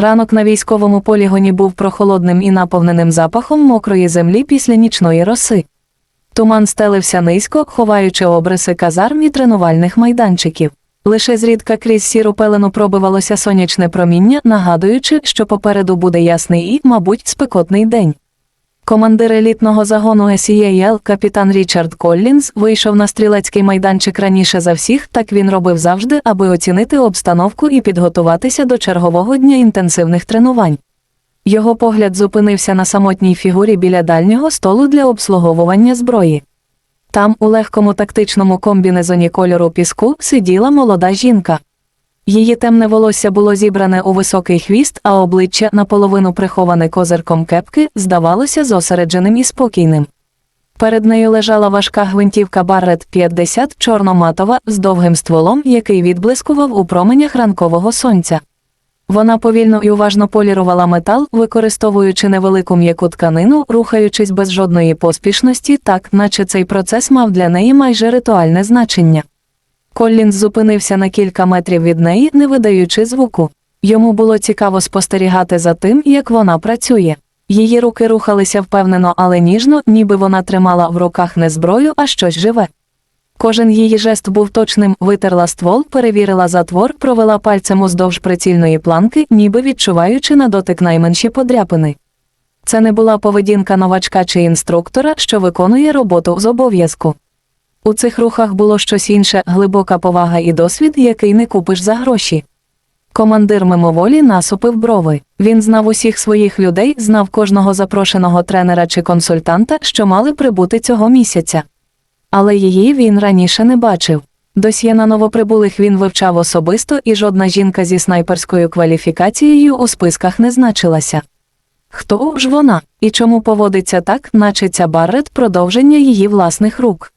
Ранок на військовому полігоні був прохолодним і наповненим запахом мокрої землі після нічної роси. Туман стелився низько, ховаючи обриси казарм і тренувальних майданчиків. Лише зрідка крізь сіру пелену пробивалося сонячне проміння, нагадуючи, що попереду буде ясний і, мабуть, спекотний день. Командир елітного загону SEAL, капітан Річард Коллінз, вийшов на стрілецький майданчик раніше за всіх, так він робив завжди, аби оцінити обстановку і підготуватися до чергового дня інтенсивних тренувань. Його погляд зупинився на самотній фігурі біля дальнього столу для обслуговування зброї. Там, у легкому тактичному комбінезоні кольору піску, сиділа молода жінка. Її темне волосся було зібране у високий хвіст, а обличчя, наполовину приховане козирком кепки, здавалося зосередженим і спокійним. Перед нею лежала важка гвинтівка Баррет 50 чорноматова з довгим стволом, який відблискував у променях ранкового сонця. Вона повільно і уважно полірувала метал, використовуючи невелику м'яку тканину, рухаючись без жодної поспішності, так, наче цей процес мав для неї майже ритуальне значення. Коллінз зупинився на кілька метрів від неї, не видаючи звуку. Йому було цікаво спостерігати за тим, як вона працює. Її руки рухалися впевнено, але ніжно, ніби вона тримала в руках не зброю, а щось живе. Кожен її жест був точним, витерла ствол, перевірила затвор, провела пальцем уздовж прицільної планки, ніби відчуваючи на дотик найменші подряпини. Це не була поведінка новачка чи інструктора, що виконує роботу з обов'язку. У цих рухах було щось інше, глибока повага і досвід, який не купиш за гроші. Командир мимоволі насупив брови. Він знав усіх своїх людей, знав кожного запрошеного тренера чи консультанта, що мали прибути цього місяця. Але її він раніше не бачив. Досьє на новоприбулих він вивчав особисто, і жодна жінка зі снайперською кваліфікацією у списках не значилася. Хто ж вона і чому поводиться так, наче ця Баррет продовження її власних рук?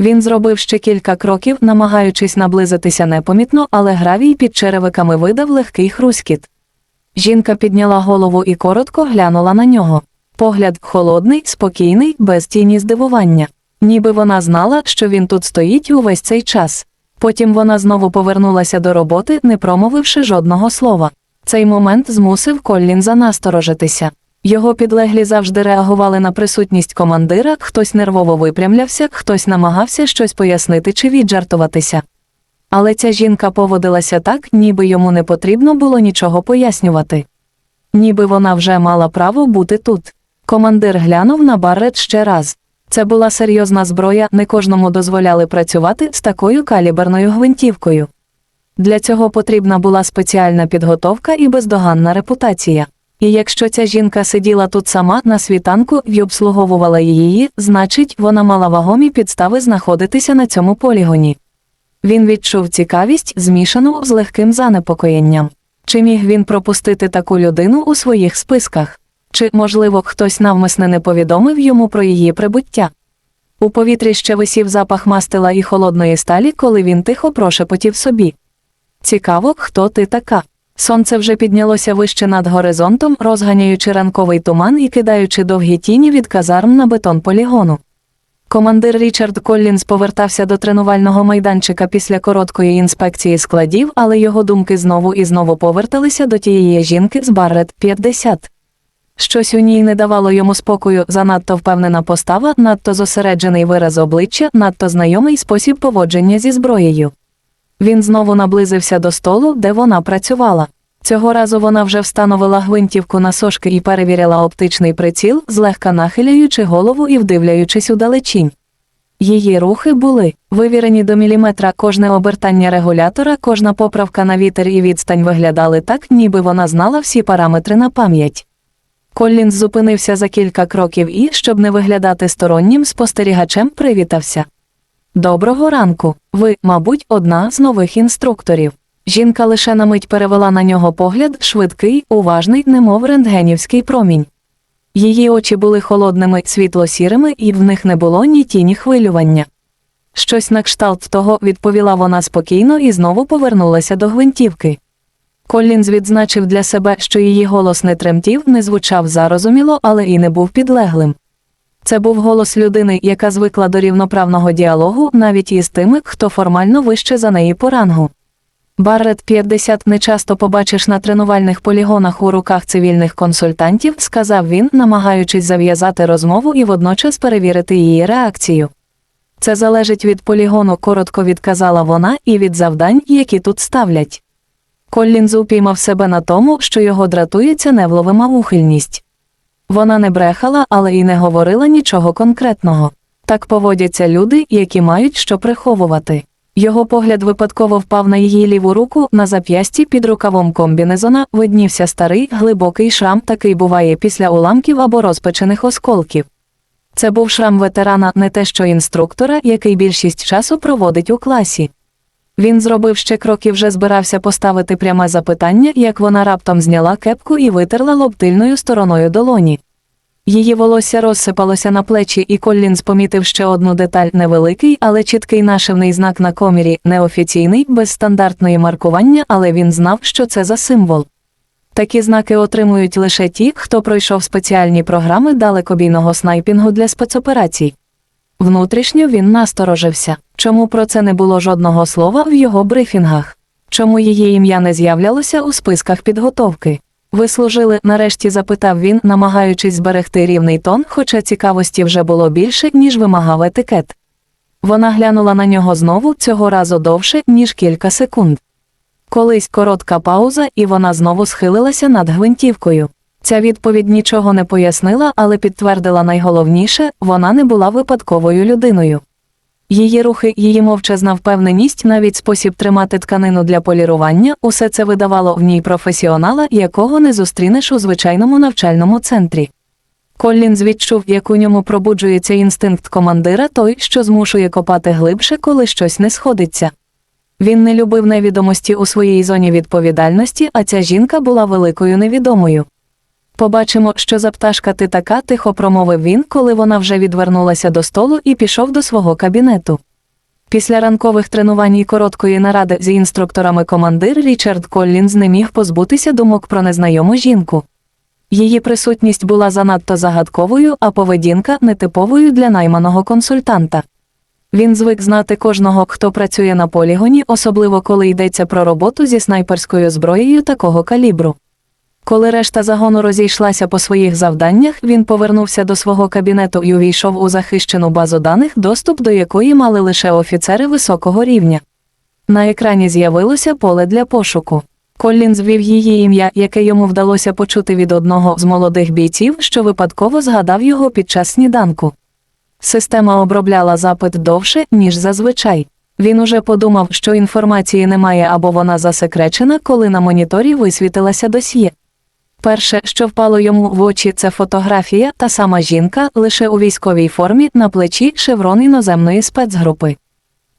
Він зробив ще кілька кроків, намагаючись наблизитися непомітно, але гравій під черевиками видав легкий хрускіт. Жінка підняла голову і коротко глянула на нього. Погляд холодний, спокійний, без тіні здивування. Ніби вона знала, що він тут стоїть увесь цей час. Потім вона знову повернулася до роботи, не промовивши жодного слова. Цей момент змусив Коллінза насторожитися. Його підлеглі завжди реагували на присутність командира, хтось нервово випрямлявся, хтось намагався щось пояснити чи віджартуватися. Але ця жінка поводилася так, ніби йому не потрібно було нічого пояснювати. Ніби вона вже мала право бути тут. Командир глянув на Баррет ще раз. Це була серйозна зброя, не кожному дозволяли працювати з такою каліберною гвинтівкою. Для цього потрібна була спеціальна підготовка і бездоганна репутація. І якщо ця жінка сиділа тут сама на світанку і обслуговувала її, значить, вона мала вагомі підстави знаходитися на цьому полігоні. Він відчув цікавість, змішану з легким занепокоєнням. Чи міг він пропустити таку людину у своїх списках? Чи, можливо, хтось навмисне не повідомив йому про її прибуття? У повітрі ще висів запах мастила і холодної сталі, коли він тихо прошепотів собі. Цікаво, хто ти така. Сонце вже піднялося вище над горизонтом, розганяючи ранковий туман і кидаючи довгі тіні від казарм на бетон полігону. Командир Річард Коллінз повертався до тренувального майданчика після короткої інспекції складів, але його думки знову і знову поверталися до тієї жінки з Баррет 50. Щось у ній не давало йому спокою, занадто впевнена постава, надто зосереджений вираз обличчя, надто знайомий спосіб поводження зі зброєю. Він знову наблизився до столу, де вона працювала. Цього разу вона вже встановила гвинтівку на сошки і перевіряла оптичний приціл, злегка нахиляючи голову і вдивляючись удалечінь. Її рухи були вивірені до міліметра, кожне обертання регулятора, кожна поправка на вітер і відстань виглядали так, ніби вона знала всі параметри на пам'ять. Коллінз зупинився за кілька кроків і, щоб не виглядати стороннім спостерігачем, привітався. Доброго ранку. Ви, мабуть, одна з нових інструкторів. Жінка лише на мить перевела на нього погляд, швидкий, уважний, немов рентгенівський промінь. Її очі були холодними, світло-сірими, і в них не було ні тіні хвилювання. Щось на кшталт того відповіла вона спокійно і знову повернулася до гвинтівки. Коллінз відзначив для себе, що її голос не тремтів, не звучав зарозуміло, але і не був підлеглим. Це був голос людини, яка звикла до рівноправного діалогу навіть із тими, хто формально вище за неї по рангу. Баррет 50 не часто побачиш на тренувальних полігонах у руках цивільних консультантів, сказав він, намагаючись зав'язати розмову і водночас перевірити її реакцію. Це залежить від полігону, коротко відказала вона, і від завдань, які тут ставлять. Коллінз упіймав себе на тому, що його дратує ця невловима ухильність. Вона не брехала, але й не говорила нічого конкретного. Так поводяться люди, які мають що приховувати. Його погляд випадково впав на її ліву руку, на зап'ясті під рукавом комбінезона виднівся старий глибокий шрам, такий буває після уламків або розпечених осколків. Це був шрам ветерана, не те що інструктора, який більшість часу проводить у класі. Він зробив ще крок і вже збирався поставити пряме запитання, як вона раптом зняла кепку і витерла лоб тильною стороною долоні. Її волосся розсипалося на плечі, і Коллінз помітив ще одну деталь невеликий, але чіткий нашивний знак на комірі, неофіційний, без стандартної маркування, але він знав, що це за символ. Такі знаки отримують лише ті, хто пройшов спеціальні програми далекобійного снайпінгу для спецоперацій. Внутрішньо він насторожився, чому про це не було жодного слова в його брифінгах, чому її ім'я не з'являлося у списках підготовки. Ви служили, нарешті запитав він, намагаючись зберегти рівний тон, хоча цікавості вже було більше, ніж вимагав етикет. Вона глянула на нього знову цього разу довше, ніж кілька секунд. Колись коротка пауза, і вона знову схилилася над гвинтівкою. Ця відповідь нічого не пояснила, але підтвердила найголовніше вона не була випадковою людиною. Її рухи, її мовчазна впевненість, навіть спосіб тримати тканину для полірування, усе це видавало в ній професіонала, якого не зустрінеш у звичайному навчальному центрі. Коллінз відчув, як у ньому пробуджується інстинкт командира той, що змушує копати глибше, коли щось не сходиться. Він не любив невідомості у своїй зоні відповідальності, а ця жінка була великою невідомою. Побачимо, що за пташка ти така, тихо промовив він, коли вона вже відвернулася до столу і пішов до свого кабінету. Після ранкових тренувань і короткої наради з інструкторами командир Річард Коллінз не міг позбутися думок про незнайому жінку. Її присутність була занадто загадковою, а поведінка нетиповою для найманого консультанта. Він звик знати кожного, хто працює на полігоні, особливо коли йдеться про роботу зі снайперською зброєю такого калібру. Коли решта загону розійшлася по своїх завданнях, він повернувся до свого кабінету і увійшов у захищену базу даних, доступ до якої мали лише офіцери високого рівня. На екрані з'явилося поле для пошуку. Коллін звів її ім'я, яке йому вдалося почути від одного з молодих бійців, що випадково згадав його під час сніданку. Система обробляла запит довше, ніж зазвичай. Він уже подумав, що інформації немає або вона засекречена, коли на моніторі висвітилася досьє. Перше, що впало йому в очі, це фотографія, та сама жінка, лише у військовій формі на плечі шеврон іноземної спецгрупи.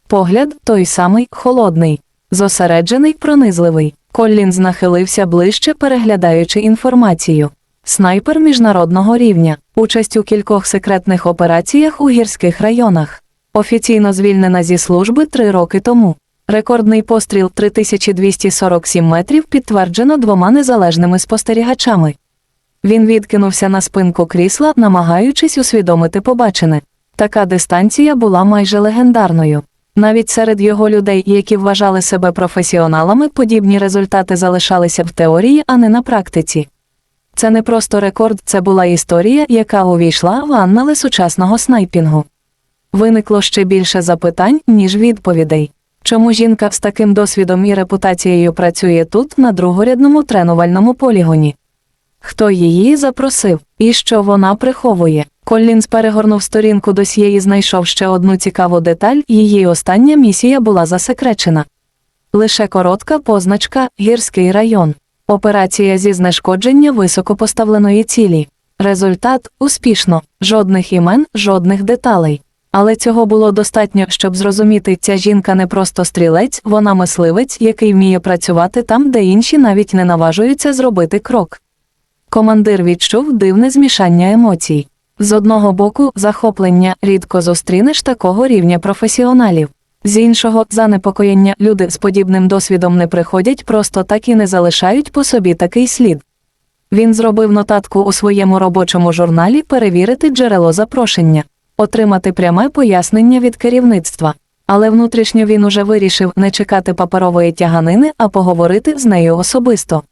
Погляд той самий холодний, зосереджений, пронизливий. Коллінз нахилився ближче, переглядаючи інформацію. Снайпер міжнародного рівня, участь у кількох секретних операціях у гірських районах. Офіційно звільнена зі служби три роки тому. Рекордний постріл 3247 метрів підтверджено двома незалежними спостерігачами. Він відкинувся на спинку крісла, намагаючись усвідомити побачене. Така дистанція була майже легендарною. Навіть серед його людей, які вважали себе професіоналами, подібні результати залишалися в теорії, а не на практиці. Це не просто рекорд, це була історія, яка увійшла в аннали сучасного снайпінгу. Виникло ще більше запитань, ніж відповідей. Чому жінка з таким досвідом і репутацією працює тут, на другорядному тренувальному полігоні? Хто її запросив, і що вона приховує? Коллінз перегорнув сторінку досьє і знайшов ще одну цікаву деталь, її остання місія була засекречена. Лише коротка позначка гірський район. Операція зі знешкодження високопоставленої цілі. Результат успішно, жодних імен, жодних деталей. Але цього було достатньо, щоб зрозуміти, ця жінка не просто стрілець, вона мисливець, який вміє працювати там, де інші навіть не наважуються зробити крок. Командир відчув дивне змішання емоцій. З одного боку, захоплення рідко зустрінеш такого рівня професіоналів. З іншого, занепокоєння люди з подібним досвідом не приходять, просто так і не залишають по собі такий слід. Він зробив нотатку у своєму робочому журналі перевірити джерело запрошення, отримати пряме пояснення від керівництва. Але внутрішньо він уже вирішив не чекати паперової тяганини, а поговорити з нею особисто.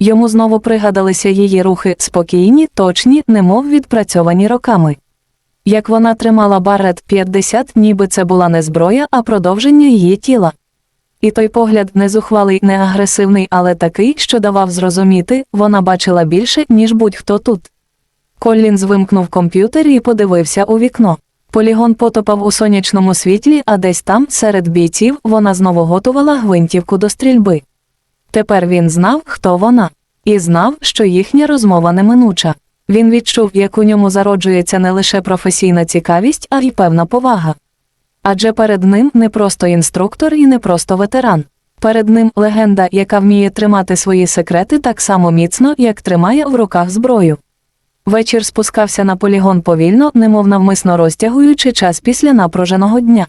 Йому знову пригадалися її рухи спокійні, точні, немов відпрацьовані роками. Як вона тримала барет 50, ніби це була не зброя, а продовження її тіла. І той погляд не зухвалий, не агресивний, але такий, що давав зрозуміти, вона бачила більше, ніж будь-хто тут. Коллінз вимкнув комп'ютер і подивився у вікно. Полігон потопав у сонячному світлі, а десь там, серед бійців, вона знову готувала гвинтівку до стрільби. Тепер він знав, хто вона, і знав, що їхня розмова неминуча. Він відчув, як у ньому зароджується не лише професійна цікавість, а й певна повага. Адже перед ним не просто інструктор і не просто ветеран. Перед ним легенда, яка вміє тримати свої секрети так само міцно, як тримає в руках зброю. Вечір спускався на полігон повільно, немов навмисно розтягуючи час після напруженого дня.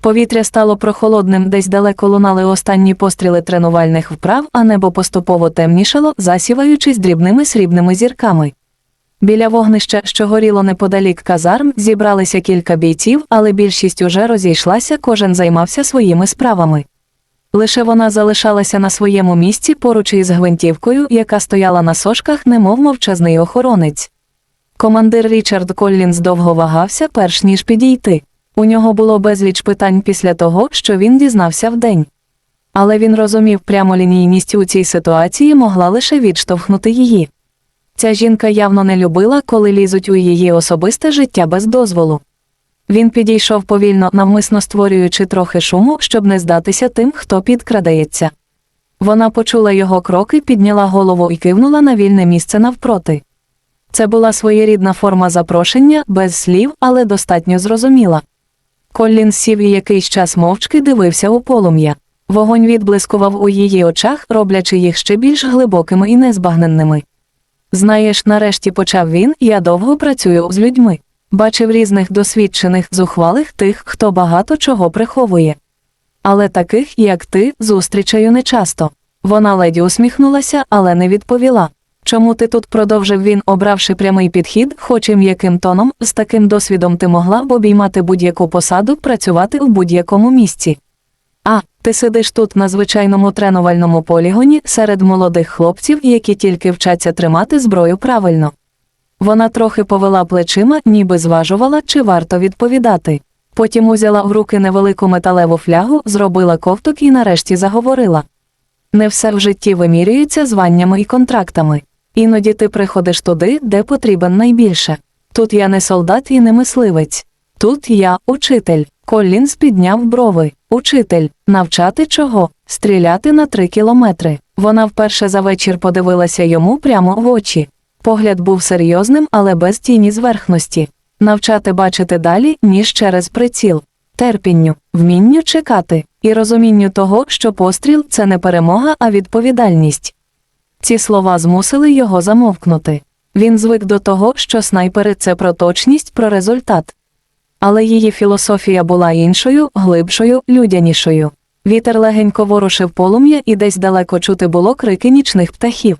Повітря стало прохолодним, десь далеко лунали останні постріли тренувальних вправ, а небо поступово темнішало, засіваючись дрібними срібними зірками. Біля вогнища, що горіло неподалік казарм, зібралися кілька бійців, але більшість уже розійшлася, кожен займався своїми справами. Лише вона залишалася на своєму місці поруч із гвинтівкою, яка стояла на сошках, немов мовчазний охоронець. Командир Річард Коллінз довго вагався, перш ніж підійти. У нього було безліч питань після того, що він дізнався вдень. Але він розумів, прямолінійність у цій ситуації могла лише відштовхнути її. Ця жінка явно не любила, коли лізуть у її особисте життя без дозволу. Він підійшов повільно, навмисно створюючи трохи шуму, щоб не здатися тим, хто підкрадається. Вона почула його кроки, підняла голову і кивнула на вільне місце навпроти. Це була своєрідна форма запрошення, без слів, але достатньо зрозуміла. Коллін сів і якийсь час мовчки дивився у полум'я. Вогонь відблискував у її очах, роблячи їх ще більш глибокими і незбагненними. Знаєш, нарешті почав він, я довго працюю з людьми. Бачив різних досвідчених, зухвалих тих, хто багато чого приховує. Але таких, як ти, зустрічаю нечасто. Вона ледь усміхнулася, але не відповіла. Чому ти тут продовжив він, обравши прямий підхід, хоч і м'яким тоном, з таким досвідом ти могла б обіймати будь-яку посаду, працювати в будь-якому місці. А, ти сидиш тут на звичайному тренувальному полігоні серед молодих хлопців, які тільки вчаться тримати зброю правильно. Вона трохи повела плечима, ніби зважувала, чи варто відповідати. Потім узяла в руки невелику металеву флягу, зробила ковток і нарешті заговорила. Не все в житті вимірюється званнями і контрактами. Іноді ти приходиш туди, де потрібен найбільше. Тут я не солдат і не мисливець. Тут я учитель. Коллінз підняв брови. Учитель. Навчати чого? Стріляти на три кілометри. Вона вперше за вечір подивилася йому прямо в очі. Погляд був серйозним, але без тіні зверхності. Навчати бачити далі, ніж через приціл. Терпінню, вмінню чекати, і розумінню того, що постріл це не перемога, а відповідальність. Ці слова змусили його замовкнути. Він звик до того, що снайпери це про точність, про результат. Але її філософія була іншою, глибшою, людянішою. Вітер легенько ворушив полум'я і десь далеко чути було крики нічних птахів.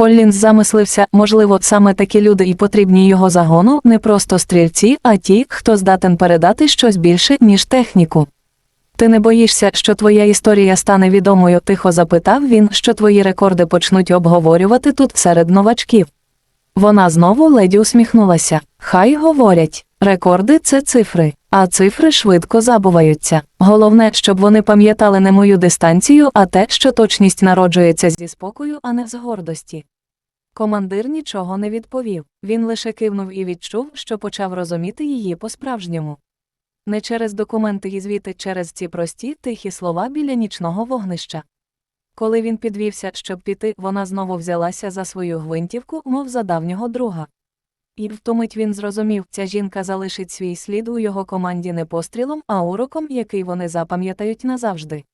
Коллінз замислився, можливо, саме такі люди і потрібні його загону, не просто стрільці, а ті, хто здатен передати щось більше, ніж техніку. Ти не боїшся, що твоя історія стане відомою, тихо запитав він, що твої рекорди почнуть обговорювати тут серед новачків. Вона знову леді усміхнулася. Хай говорять, рекорди це цифри, а цифри швидко забуваються. Головне, щоб вони пам'ятали не мою дистанцію, а те, що точність народжується зі спокою, а не з гордості. Командир нічого не відповів. Він лише кивнув і відчув, що почав розуміти її по-справжньому. Не через документи і звіти, через ці прості, тихі слова біля нічного вогнища. Коли він підвівся, щоб піти, вона знову взялася за свою гвинтівку, мов за давнього друга. І втомить він зрозумів, ця жінка залишить свій слід у його команді не пострілом, а уроком, який вони запам'ятають назавжди.